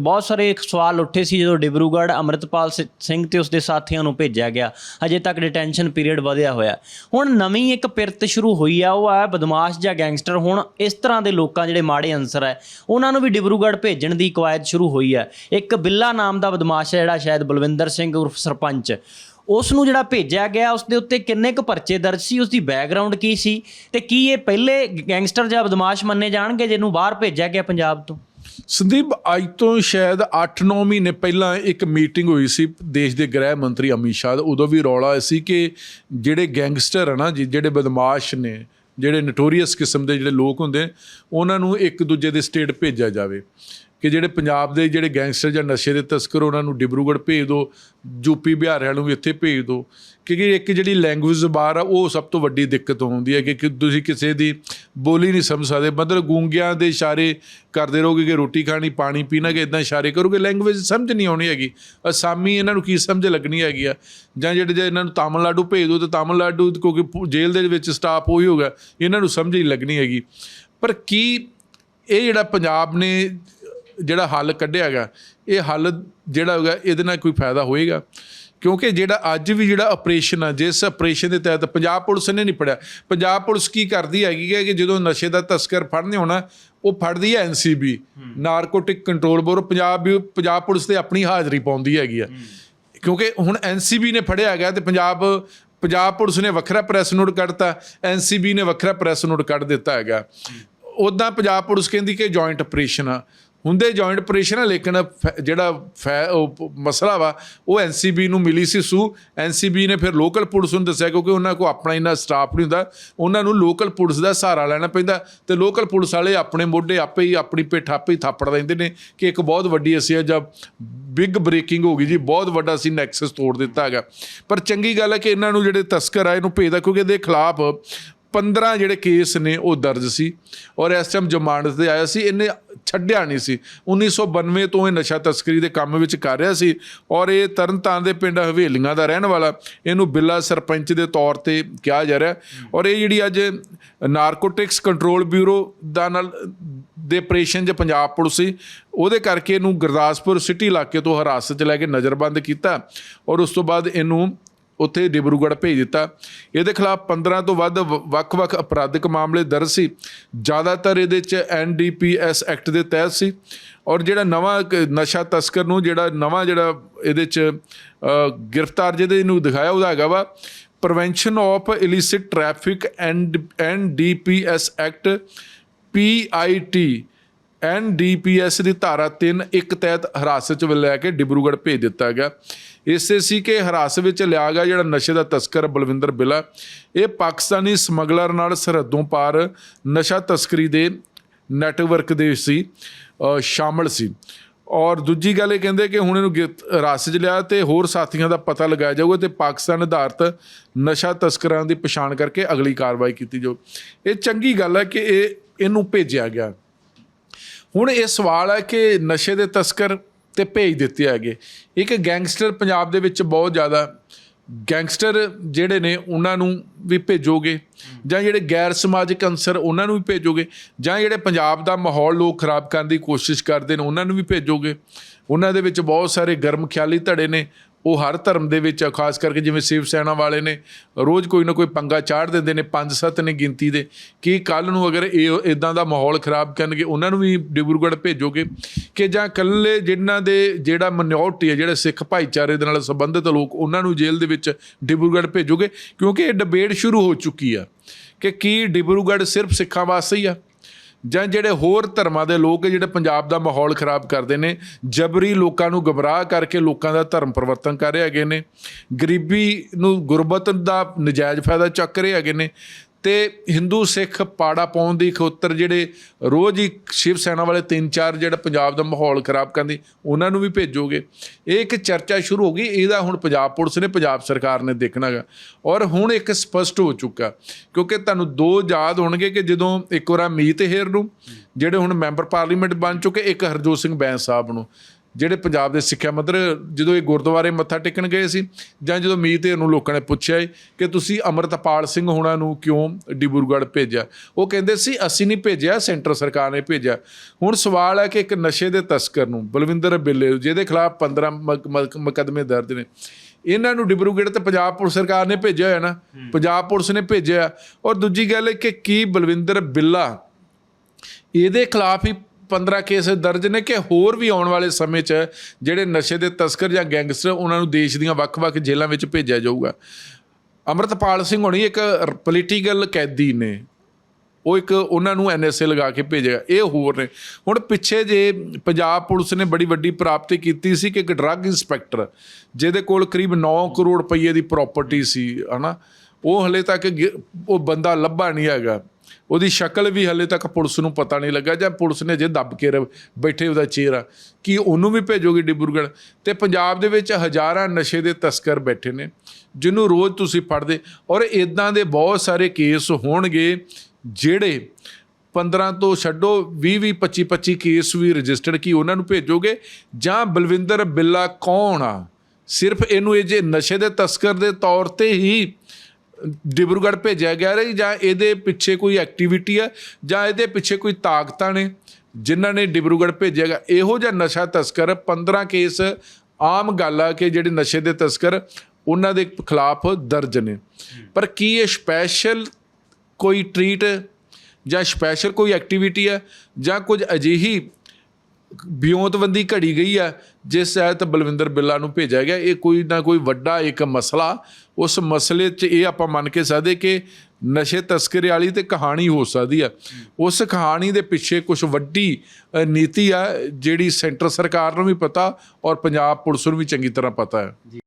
ਬਹੁਤ ਸਾਰੇ ਇੱਕ ਸਵਾਲ ਉੱਠੇ ਸੀ ਜਦੋਂ ਡਿਬਰੂਗੜ੍ਹ ਅਮਰਿਤਪਾਲ ਸਿ- ਸਿੰਘ ਤੇ ਉਸਦੇ ਸਾਥੀਆਂ ਨੂੰ ਭੇਜਿਆ ਗਿਆ। ਅਜੇ ਤੱਕ ਡਿਟੈਂਸ਼ਨ ਪੀਰੀਅਡ ਵਧਿਆ ਹੋਇਆ ਹੁਣ ਨਵੀਂ ਇੱਕ ਪਿਰਤ ਸ਼ੁਰੂ ਹੋਈ ਆ, ਉਹ ਆ ਬਦਮਾਸ਼ ਜਾਂ ਗੈਂਗਸਟਰ ਹੁਣ ਇਸ ਤਰ੍ਹਾਂ ਦੇ ਲੋਕਾਂ ਜਿਹੜੇ ਮਾੜੇ ਅੰਸਰ ਹੈ, ਉਹਨਾਂ ਨੂੰ ਵੀ ਡਿਬਰੂਗੜ੍ਹ ਭੇਜਣ ਦੀ ਕਵਾਇਦ ਸ਼ੁਰੂ ਹੋਈ ਹੈ। ਇੱਕ ਬਿੱਲਾ ਨਾਮ ਦਾ ਬਦਮਾਸ਼ ਹੈ ਜਿਹੜਾ ਸ਼ਾਇਦ ਬਲਵਿੰਦਰ ਸਿੰਘ ਉਰਫ ਸਰਪੰਚ। ਉਸ ਨੂੰ ਜਿਹੜਾ ਭੇਜਿਆ ਗਿਆ, ਉਸ ਦੇ ਉੱਤੇ ਕਿੰਨੇ ਕੁ ਪਰਚੇ ਦਰਜ ਸੀ ਉਸ ਦੀ ਬੈਕਗ੍ਰਾਉਂਡ ਕੀ ਸੀ ਤੇ ਕੀ ਇਹ ਪਹਿਲੇ ਗੈਂਗਸਟਰ ਜਾਂ ਬਦਮਾਸ਼ ਮੰਨੇ ਜਾਣਗੇ, ਜਿਹਨੂੰ ਬਾਹਰ ਭੇਜਿਆ ਗਿਆ ਪੰਜਾਬ ਤੋਂ? ਸੰਦੀਪ, ਅੱਜ ਤੋਂ ਸ਼ਾਇਦ 8-9 ਮਹੀਨੇ ਪਹਿਲਾਂ ਇੱਕ ਮੀਟਿੰਗ ਹੋਈ ਸੀ ਦੇਸ਼ ਦੇ ਗ੍ਰਹਿ ਮੰਤਰੀ ਅਮਿਤ ਸ਼ਾਹ ਦਾ। ਉਦੋਂ ਵੀ ਰੌਲਾ ਸੀ ਕਿ ਜਿਹੜੇ ਗੈਂਗਸਟਰ ਹਨ ਨਾ ਜੀ, ਜਿਹੜੇ ਬਦਮਾਸ਼ ਨੇ, ਜਿਹੜੇ ਨਟੋਰੀਅਸ ਕਿਸਮ ਦੇ ਜਿਹੜੇ ਲੋਕ ਹੁੰਦੇ, ਉਹਨਾਂ ਨੂੰ ਇੱਕ ਦੂਜੇ ਦੇ ਸਟੇਟ ਭੇਜਿਆ ਜਾਵੇ। ਕਿ ਜਿਹੜੇ ਪੰਜਾਬ ਦੇ ਜਿਹੜੇ ਗੈਂਗਸਟਰ ਜਾਂ ਨਸ਼ੇ ਦੇ ਤਸਕਰ, ਉਹਨਾਂ ਨੂੰ ਡਿਬਰੂਗੜ੍ਹ ਭੇਜ ਦਿਓ ਯੂਪੀ ਬਿਹਾਰ ਵਾਲਿਆਂ ਨੂੰ ਵੀ ਇੱਥੇ ਭੇਜ ਦਿਓ ਕਿਉਂਕਿ ਇੱਕ ਜਿਹੜੀ ਲੈਂਗੁਏਜ ਜ਼ਬਾਰ ਆ, ਉਹ ਸਭ ਤੋਂ ਵੱਡੀ ਦਿੱਕਤ ਹੁੰਦੀ ਹੈ ਕਿ ਕਿ ਤੁਸੀਂ ਕਿਸੇ ਦੀ ਬੋਲੀ ਨਹੀਂ ਸਮਝ ਸਕਦੇ। ਮਤਲਬ ਗੂੰਗਿਆਂ ਦੇ ਇਸ਼ਾਰੇ ਕਰਦੇ ਰਹੋਗੇ ਕਿ ਰੋਟੀ ਖਾਣੀ, ਪਾਣੀ ਪੀਣਾ ਕਿ ਇਦਾਂ ਇਸ਼ਾਰੇ ਕਰੋਗੇ ਲੈਂਗੁਏਜ ਸਮਝ ਨਹੀਂ ਆਉਣੀ ਹੈਗੀ। ਅਸਾਮੀ ਇਹਨਾਂ ਨੂੰ ਕੀ ਸਮਝ ਲੱਗਣੀ ਹੈਗੀ ਆ? ਜਾਂ ਜਿਹੜੇ ਜੇ ਇਹਨਾਂ ਨੂੰ ਤਾਮਿਲਨਾਡੂ ਭੇਜ ਦਿਓ ਤਾਂ ਤਾਮਿਲਨਾਡੂ ਕਿਉਂਕਿ ਪੂ- ਜੇਲ੍ਹ ਦੇ ਵਿੱਚ ਸਟਾਫ ਉਹੀ ਹੋਗਾ ਇਹਨਾਂ ਨੂੰ ਸਮਝ ਹੀ ਲੱਗਣੀ ਹੈਗੀ। ਪਰ ਕੀ ਇਹ ਜਿਹੜਾ ਪੰਜਾਬ ਨੇ ਜਿਹੜਾ ਹੱਲ ਕੱਢਿਆ ਹੈਗਾ, ਇਹ ਹੱਲ ਜਿਹੜਾ ਹੋਗਾ, ਇਹਦੇ ਨਾਲ ਕੋਈ ਫਾਇਦਾ ਹੋਏਗਾ? ਕਿਉਂਕਿ ਜਿਹੜਾ ਅੱਜ ਵੀ ਜਿਹੜਾ ਆਪਰੇਸ਼ਨ ਆ, ਜਿਸ ਆਪਰੇਸ਼ਨ ਦੇ ਤਹਿਤ ਪੰਜਾਬ ਪੁਲਿਸ ਨੇ ਨਹੀਂ ਪੜਿਆ ਪੰਜਾਬ ਪੁਲਿਸ ਕੀ ਕਰਦੀ ਹੈਗੀ ਹੈ ਕਿ ਜਦੋਂ ਨਸ਼ੇ ਦਾ ਤਸਕਰ ਫੜਨੇ ਹੋਣਾ, ਉਹ ਫੜਦੀ ਹੈ NCB narcotic control bureau Punjab ਵੀ, ਪੰਜਾਬ ਪੁਲਿਸ ਤੇ ਆਪਣੀ ਹਾਜ਼ਰੀ ਪਾਉਂਦੀ ਹੈਗੀ ਆ। ਕਿਉਂਕਿ ਹੁਣ ਐਨਸੀਬੀ ਨੇ ਫੜਿਆ ਹੈਗਾ ਤੇ ਪੰਜਾਬ ਪੰਜਾਬ ਪੁਲਿਸ ਨੇ ਵੱਖਰਾ ਪ੍ਰੈਸ ਨੋਟ ਕੱਢਤਾ ਐਨਸੀਬੀ ਨੇ ਵੱਖਰਾ ਪ੍ਰੈਸ ਨੋਟ ਕੱਢ ਦਿੱਤਾ ਹੈਗਾ। ਉਦਾਂ ਪੰਜਾਬ ਪੁਲਿਸ ਕਹਿੰਦੀ ਕਿ ਜੁਆਇੰਟ ਆਪਰੇਸ਼ਨ ਆ। ਹੁੰਦੇ ਜੁਆਇੰਟ ਆਪਰੇਸ਼ਨ ਆ, ਲੇਕਿਨ ਫੈ- ਜਿਹੜਾ ਫੈ- ਮਸਲਾ ਵਾ, ਉਹ ਐਨਸੀਬੀ ਨੂੰ ਮਿਲੀ ਸੀ ਸੂ। ਐਨਸੀਬੀ ਨੇ ਫਿਰ ਲੋਕਲ ਪੁਲਿਸ ਨੂੰ ਦੱਸਿਆ, ਕਿਉਂਕਿ ਉਹਨਾਂ ਕੋਲ ਆਪਣਾ ਇੰਨਾ ਸਟਾਫ ਨਹੀਂ ਹੁੰਦਾ। ਉਹਨਾਂ ਨੂੰ ਲੋਕਲ ਪੁਲਿਸ ਦਾ ਸਹਾਰਾ ਲੈਣਾ ਪੈਂਦਾ। ਤੇ ਲੋਕਲ ਪੁਲਿਸ ਵਾਲੇ ਆਪਣੇ ਮੋਢੇ ਆਪੇ ਹੀ ਆਪਣੀ ਪਿੱਠ ਆਪੇ ਹੀ ਥਾਪੜ ਦਿੰਦੇ ਨੇ ਕਿ ਇੱਕ ਬਹੁਤ ਵੱਡੀ ਅਸੀਂ ਅੱਜ ਬਿਗ ਬ੍ਰੇਕਿੰਗ ਹੋ ਗਈ ਜੀ। ਬਹੁਤ ਵੱਡਾ ਅਸੀਂ ਨੈਕਸਸ ਤੋੜ ਦਿੱਤਾ ਹੈਗਾ। ਪਰ ਚੰਗੀ ਗੱਲ ਹੈ ਕਿ ਇਹਨਾਂ ਨੂੰ ਜਿਹੜੇ ਤਸਕਰ ਆ, ਇਹਨੂੰ ਭੇਜਦਾ ਕਿਉਂਕਿ ਇਹਦੇ ਖਿਲਾਫ 15 ਜਿਹੜੇ ਕੇਸ ਨੇ, ਉਹ ਦਰਜ ਸੀ। ਔਰ ਇਸ ਟਾਈਮ ਜ਼ਮਾਨਤ ਤੇ ਆਇਆ ਸੀ। ਇਹਨੇ ਛੱਡਿਆ ਨਹੀਂ ਸੀ। 1992 ਤੋਂ ਇਹ ਨਸ਼ਾ ਤਸਕਰੀ ਦੇ ਕੰਮ ਵਿੱਚ ਕਰ ਰਿਹਾ ਸੀ ਔਰ ਇਹ ਤਰਨਤਾਰਨ ਦੇ ਪਿੰਡ ਹਵੇਲੀਆਂ ਦਾ ਰਹਿਣ ਵਾਲਾ। ਇਹਨੂੰ ਬਿੱਲਾ ਸਰਪੰਚ ਦੇ ਤੌਰ ਤੇ ਕਿਹਾ ਜਾ ਰਿਹਾ। ਔਰ ਇਹ ਜਿਹੜੀ ਅੱਜ ਨਾਰਕੋਟਿਕਸ ਕੰਟਰੋਲ ਬਿਊਰੋ ਦਾ ਨਾਲ ਦੇ ਆਪਰੇਸ਼ਨ 'ਚ ਪੰਜਾਬ ਪੁਲਿਸ ਸੀ, ਉਹਦੇ ਕਰਕੇ ਇਹਨੂੰ ਗੁਰਦਾਸਪੁਰ ਸਿਟੀ ਇਲਾਕੇ ਤੋਂ ਹਿਰਾਸਤ 'ਚ ਲੈ ਕੇ ਨਜ਼ਰਬੰਦ ਕੀਤਾ। ਔਰ ਉਸ ਤੋਂ ਬਾਅਦ ਇਹਨੂੰ ਉੱਥੇ ਡਿਬਰੂਗੜ੍ਹ ਭੇਜ ਦਿੱਤਾ। ਇਹਦੇ ਖਿਲਾਫ 15 ਤੋਂ ਵੱਧ ਵ- ਵੱਖ-ਵੱਖ ਅਪਰਾਧਿਕ ਮਾਮਲੇ ਦਰਜ ਸੀ। ਜ਼ਿਆਦਾਤਰ ਇਹਦੇ ਚ ਐਨਡੀਪੀਐਸ ਐਕਟ ਦੇ ਤਹਿਤ ਸੀ। ਔਰ ਜਿਹੜਾ ਨਵਾਂ ਨਸ਼ਾ ਤਸਕਰ ਨੂੰ ਜਿਹੜਾ ਨਵਾਂ ਜਿਹੜਾ ਇਹਦੇ ਚ ਗ੍ਰਿਫਤਾਰ ਜਿਹਦੇ ਨੂੰ ਦਿਖਾਇਆ ਉਹਦਾ ਹੈਗਾ ਵਾ prevention of illicit traffic and NDPS act PIT NDPS ਦੀ ਧਾਰਾ 3 ਇੱਕ ਤਹਿਤ ਹਿਰਾਸਤ ਚ ਲੈ ਕੇ ਡਿਬਰੂਗੜ੍ਹ ਭੇਜ ਦਿੱਤਾ ਗਿਆ। ਇਸੇ ਸੀ ਕਿ ਹਿਰਾਸਤ ਵਿੱਚ ਲਿਆ ਗਿਆ ਜਿਹੜਾ ਨਸ਼ੇ ਦਾ ਤਸਕਰ ਬਲਵਿੰਦਰ ਬਿੱਲਾ, ਇਹ ਪਾਕਿਸਤਾਨੀ ਸਮਗਲਰ ਨਾਲ ਸਰਹੱਦੋਂ ਪਾਰ ਨਸ਼ਾ ਤਸਕਰੀ ਦੇ ਨੈਟਵਰਕ ਦੇ ਸੀ ਸ਼ਾਮਲ ਸੀ। ਔਰ ਦੂਜੀ ਗੱਲ ਇਹ ਕਹਿੰਦੇ ਕਿ ਹੁਣ ਇਹਨੂੰ ਗਿਰਫ- ਹਿਰਾਸਤ 'ਚ ਲਿਆ ਤੇ ਹੋਰ ਸਾਥੀਆਂ ਦਾ ਪਤਾ ਲਗਾਇਆ ਜਾਊਗਾ ਤੇ ਪਾਕਿਸਤਾਨ ਆਧਾਰਿਤ ਨਸ਼ਾ ਤਸਕਰਾਂ ਦੀ ਪਛਾਣ ਕਰਕੇ ਅਗਲੀ ਕਾਰਵਾਈ ਕੀਤੀ ਜਾਊ। ਇਹ ਚੰਗੀ ਗੱਲ ਹੈ ਕਿ ਇਹ, ਇਹਨੂੰ ਭੇਜਿਆ ਗਿਆ। ਹੁਣ ਇਹ ਸਵਾਲ ਹੈ ਕਿ ਨਸ਼ੇ ਦੇ ਤਸਕਰ ਤੇ ਭੇਜ ਦਿੱਤੇ ਹੈਗੇ। ਇੱਕ ਗੈਂਗਸਟਰ ਪੰਜਾਬ ਦੇ ਵਿੱਚ ਬਹੁਤ ਜ਼ਿਆਦਾ ਗੈਂਗਸਟਰ ਜਿਹੜੇ ਨੇ, ਉਹਨਾਂ ਨੂੰ ਵੀ ਭੇਜੋਗੇ। ਜਾਂ ਜਿਹੜੇ ਗੈਰ ਸਮਾਜਿਕ ਅੰਸਰ ਉਹਨਾਂ ਨੂੰ ਵੀ ਭੇਜੋਗੇ। ਜਾਂ ਜਿਹੜੇ ਪੰਜਾਬ ਦਾ ਮਾਹੌਲ ਲੋਕ ਖਰਾਬ ਕਰਨ ਦੀ ਕੋਸ਼ਿਸ਼ ਕਰਦੇ ਨੇ, ਉਹਨਾਂ ਨੂੰ ਵੀ ਭੇਜੋਗੇ। ਉਹਨਾਂ ਦੇ ਵਿੱਚ ਬਹੁਤ ਸਾਰੇ ਗਰਮ ਖਿਆਲੀ ਧੜੇ ਨੇ। ਉਹ ਹਰ ਧਰਮ ਦੇ ਵਿੱਚ ਖਾਸ ਕਰਕੇ ਜਿਵੇਂ ਸ਼ਿਵ ਸੈਨਾ ਵਾਲੇ ਨੇ, ਰੋਜ਼ ਕੋਈ ਨਾ ਕੋਈ ਪੰਗਾ ਚਾੜ ਦਿੰਦੇ ਨੇ, ਪੰਜ ਸੱਤ ਨੇ ਗਿਣਤੀ ਦੇ, ਕਿ ਕੱਲ ਨੂੰ ਅਗਰ ਇਹ ਇਦਾਂ ਦਾ ਮਾਹੌਲ ਖਰਾਬ ਕਰਨਗੇ, ਉਹਨਾਂ ਨੂੰ ਵੀ ਡਿਬਰੂਗੜ੍ਹ ਭੇਜੋਗੇ, ਕਿ ਜਾਂ ਕੱਲੇ ਜਿਨ੍ਹਾਂ ਦੇ ਜਿਹੜਾ ਮਿਨੋਰਟੀ ਹੈ ਜਿਹੜੇ ਸਿੱਖ ਭਾਈਚਾਰੇ ਦੇ ਨਾਲ ਸੰਬੰਧਿਤ ਲੋਕ, ਉਹਨਾਂ ਨੂੰ ਜੇਲ੍ਹ ਦੇ ਵਿੱਚ ਡਿਬਰੂਗੜ੍ਹ ਭੇਜੋਗੇ, ਕਿਉਂਕਿ ਇਹ ਡਿਬੇਟ ਸ਼ੁਰੂ ਹੋ ਚੁੱਕੀ ਆ, ਕਿ ਕੀ ਡਿਬਰੂਗੜ੍ਹ ਸਿਰਫ ਸਿੱਖਾਂ ਵਾਸਤੇ ਹੀ ਆ? ਜਾਂ ਜਿਹੜੇ ਹੋਰ ਧਰਮਾਂ ਦੇ ਲੋਕ ਜਿਹੜੇ ਪੰਜਾਬ ਦਾ ਮਾਹੌਲ ਖਰਾਬ ਕਰਦੇ ਨੇ, ਜਬਰੀ ਲੋਕਾਂ ਨੂੰ ਗਮਰਾਹ ਕਰਕੇ ਲੋਕਾਂ ਦਾ ਧਰਮ ਪਰਿਵਰਤਨ ਕਰ ਰਹੇ ਹੈਗੇ ਨੇ, ਗਰੀਬੀ ਨੂੰ ਗੁਰਬਤ ਦਾ ਨਜਾਇਜ਼ ਫਾਇਦਾ ਚੱਕ ਰਹੇ ਹੈਗੇ ਨੇ ਤੇ ਹਿੰਦੂ ਸਿੱਖ ਪਾੜਾ ਪਾਉਣ ਦੀ ਖੋਤਰ ਜਿਹੜੇ ਰੋਜ਼ ਹੀ ਸ਼ਿਵ ਸੈਨਾ ਵਾਲੇ ਤਿੰਨ ਚਾਰ ਜਿਹੜਾ ਪੰਜਾਬ ਦਾ ਮਾਹੌਲ ਖਰਾਬ ਕਰਦੇ ਉਹਨਾਂ ਨੂੰ ਵੀ ਭੇਜੋਗੇ। ਇਹ ਇੱਕ ਚਰਚਾ ਸ਼ੁਰੂ ਹੋ ਗਈ, ਇਹਦਾ ਹੁਣ ਪੰਜਾਬ ਪੁਲਿਸ ਨੇ, ਪੰਜਾਬ ਸਰਕਾਰ ਨੇ ਦੇਖਣਾਗਾ ਔਰ ਹੁਣ ਇੱਕ ਸਪਸ਼ਟ ਹੋ ਚੁੱਕਾ, ਕਿਉਂਕਿ ਤੁਹਾਨੂੰ ਦੋ ਯਾਦ ਹੋਣਗੇ ਕਿ ਜਦੋਂ ਇੱਕ ਵਾਰ ਮੀਤ ਹੇਰ ਨੂੰ, ਜਿਹੜੇ ਹੁਣ ਮੈਂਬਰ ਪਾਰਲੀਮੈਂਟ ਬਣ ਚੁੱਕੇ, ਇੱਕ ਹਰਜੋਤ ਸਿੰਘ ਬੈਂਸ ਸਾਹਿਬ ਨੂੰ। ਜਿਹੜੇ ਪੰਜਾਬ ਦੇ ਸਿੱਖਿਆ ਮੰਤਰੀ ਜਦੋਂ ਇਹ ਗੁਰਦੁਆਰੇ ਮੱਥਾ ਟੇਕਣ ਗਏ ਸੀ ਜਾਂ ਜਦੋਂ ਮੀਤ ਨੂੰ ਲੋਕਾਂ ਨੇ ਪੁੱਛਿਆ ਕਿ ਤੁਸੀਂ ਅਮਰਤਪਾਲ ਸਿੰਘ ਹੋਣਾ ਨੂੰ ਕਿਉਂ ਡਿਬਰੂਗੜ੍ਹ ਭੇਜਿਆ? ਉਹ ਕਹਿੰਦੇ ਸੀ ਅਸੀਂ ਨਹੀਂ ਭੇਜਿਆ ਸੈਂਟਰ ਸਰਕਾਰ ਨੇ ਭੇਜਿਆ। ਹੁਣ ਸਵਾਲ ਹੈ ਕਿ ਇੱਕ ਨਸ਼ੇ ਦੇ ਤਸਕਰ ਨੂੰ ਬਲਵਿੰਦਰ ਬਿੱਲੇ ਜਿਹਦੇ ਖਿਲਾਫ 15 ਮੁਕ- ਮੁਕ- ਮੁਕੱਦਮੇ ਦਰਜ ਨੇ ਇਹਨਾਂ ਨੂੰ ਡਿਬਰੂਗੜ੍ਹ ਤੇ ਪੰਜਾਬ ਪੁਲਿਸ ਸਰਕਾਰ ਨੇ ਭੇਜਿਆ ਹੋਇਆ ਨਾ? ਪੰਜਾਬ ਪੁਲਿਸ ਨੇ ਭੇਜਿਆ। ਔਰ ਦੂਜੀ ਗੱਲ ਹੈ ਕਿ ਕੀ ਬਲਵਿੰਦਰ ਬਿੱਲਾ ਇਹਦੇ ਖਿਲਾਫ ਹੀ 15 ਕੇਸ ਦਰਜ ਨੇ ਕਿ ਹੋਰ ਵੀ ਆਉਣ ਵਾਲੇ ਸਮੇਂ 'ਚ ਜਿਹੜੇ ਨਸ਼ੇ ਦੇ ਤਸਕਰ ਜਾਂ ਗੈਂਗਸਟਰ ਉਹਨਾਂ ਨੂੰ ਦੇਸ਼ ਦੀਆਂ ਵੱਖ-ਵੱਖ ਜੇਲ੍ਹਾਂ ਵਿੱਚ ਭੇਜਿਆ ਜਾਊਗਾ। ਅਮਰਤਪਾਲ ਸਿੰਘ ਹੋਣੀ ਇੱਕ ਪੋਲੀਟੀਕਲ ਕੈਦੀ ਨੇ। ਉਹ ਇੱਕ ਉਹਨਾਂ ਨੂੰ ਐਨਐਸਏ ਲਗਾ ਕੇ ਭੇਜੇਗਾ। ਇਹ ਹੋਰ ਨੇ। ਹੁਣ ਪਿੱਛੇ ਜੇ ਪੰਜਾਬ ਪੁਲਿਸ ਨੇ ਬੜੀ ਵੱਡੀ ਪ੍ਰਾਪਤੀ ਕੀਤੀ ਸੀ ਕਿ ਇੱਕ ਡਰੱਗ ਇੰਸਪੈਕਟਰ, ਜਿਹਦੇ ਕੋਲ ਕਰੀਬ 9 ਕਰੋੜ ਰੁਪਏ ਦੀ ਪ੍ਰਾਪਰਟੀ ਸੀ, ਹਨਾ, ਉਹ ਹਲੇ ਤੱਕ ਗਿ- ਉਹ ਬੰਦਾ ਲੱਭਾ ਨਹੀਂ ਹੈਗਾ। ਉਹਦੀ ਸ਼ਕਲ ਵੀ ਹਲੇ ਤੱਕ ਪੁਲਿਸ ਨੂੰ ਪਤਾ ਨਹੀਂ ਲੱਗਾ ਜਾਂ ਪੁਲਿਸ ਨੇ ਜੇ ਦੱਬ ਕੇ ਰ- ਬੈਠੇ ਉਹਦਾ ਚਿਹਰਾ, ਕਿ ਉਹਨੂੰ ਵੀ ਭੇਜੋਗੇ ਡਿਬਰੂਗੜ੍ਹ ਤੇ ਪੰਜਾਬ ਦੇ ਵਿੱਚ ਹਜ਼ਾਰਾਂ ਨਸ਼ੇ ਦੇ ਤਸਕਰ ਬੈਠੇ ਨੇ, ਜਿਹਨੂੰ ਰੋਜ਼ ਤੁਸੀਂ ਫੜਦੇ, ਔਰ ਇਦਾਂ ਦੇ ਬਹੁਤ ਸਾਰੇ ਕੇਸ ਹੋਣਗੇ ਜਿਹੜੇ 15 ਤੋਂ ਛੱਡੋ 20 20 25 25 ਕੇਸ ਵੀ ਰਜਿਸਟਰਡ, ਕੀ ਉਹਨਾਂ ਨੂੰ ਭੇਜੋਗੇ? ਜਾਂ ਬਲਵਿੰਦਰ ਬਿੱਲਾ ਕੌਣ ਆ? ਸਿਰਫ ਇਹਨੂੰ ਇਹ ਜੇ ਨਸ਼ੇ ਦੇ ਤਸਕਰ ਦੇ ਤੌਰ ਤੇ ਹੀ ਡਿਬਰੂਗੜ੍ਹ ਭੇਜਿਆ ਗਿਆ ਹੈ ਜਾਂ ਇਹਦੇ ਪਿੱਛੇ ਕੋਈ ਐਕਟੀਵਿਟੀ ਹੈ ਜਾਂ ਇਹਦੇ ਪਿੱਛੇ ਕੋਈ ਤਾਕਤਾਂ ਨੇ ਜਿਨ੍ਹਾਂ ਨੇ ਡਿਬਰੂਗੜ੍ਹ ਭੇਜਿਆ ਗਿਆ। ਇਹੋ ਜਿਹਾ ਨਸ਼ਾ ਤਸਕਰ 15 ਕੇਸ ਆਮ ਗੱਲ ਆ ਕਿ ਜਿਹੜੇ ਨਸ਼ੇ ਦੇ ਤਸਕਰ ਉਹਨਾਂ ਦੇ ਖਿਲਾਫ ਦਰਜ ਨੇ। ਪਰ ਕੀ ਇਹ ਸਪੈਸ਼ਲ ਕੋਈ ਟ੍ਰੀਟ ਜਾਂ ਸਪੈਸ਼ਲ ਕੋਈ ਐਕਟੀਵਿਟੀ ਹੈ ਜਾਂ ਕੁਝ ਅਜਿਹੀ ਬਿਉਂਤਬੰਦੀ ਘੜੀ ਗਈ ਹੈ, ਜਿਸ ਤਹਿਤ ਬਲਵਿੰਦਰ ਬਿੱਲਾ ਨੂੰ ਭੇਜਿਆ ਗਿਆ। ਇਹ ਕੋਈ ਨਾ ਕੋਈ ਵੱਡਾ ਇੱਕ ਮਸਲਾ, ਉਸ ਮਸਲੇ 'ਚ ਇਹ ਆਪਾਂ ਮੰਨ ਕੇ ਸਕਦੇ ਕਿ ਨਸ਼ੇ ਤਸਕਰੀ ਵਾਲੀ ਤੇ ਕਹਾਣੀ ਹੋ ਸਕਦੀ ਹੈ। ਉਸ ਕਹਾਣੀ ਦੇ ਪਿੱਛੇ ਕੁਝ ਵੱਡੀ ਨੀਤੀ ਆ ਜਿਹੜੀ ਸੈਂਟਰ ਸਰਕਾਰ ਨੂੰ ਵੀ ਪਤਾ ਔਰ ਪੰਜਾਬ ਪੁਲਿਸ ਨੂੰ ਵੀ ਚੰਗੀ ਤਰ੍ਹਾਂ ਪਤਾ ਹੈ।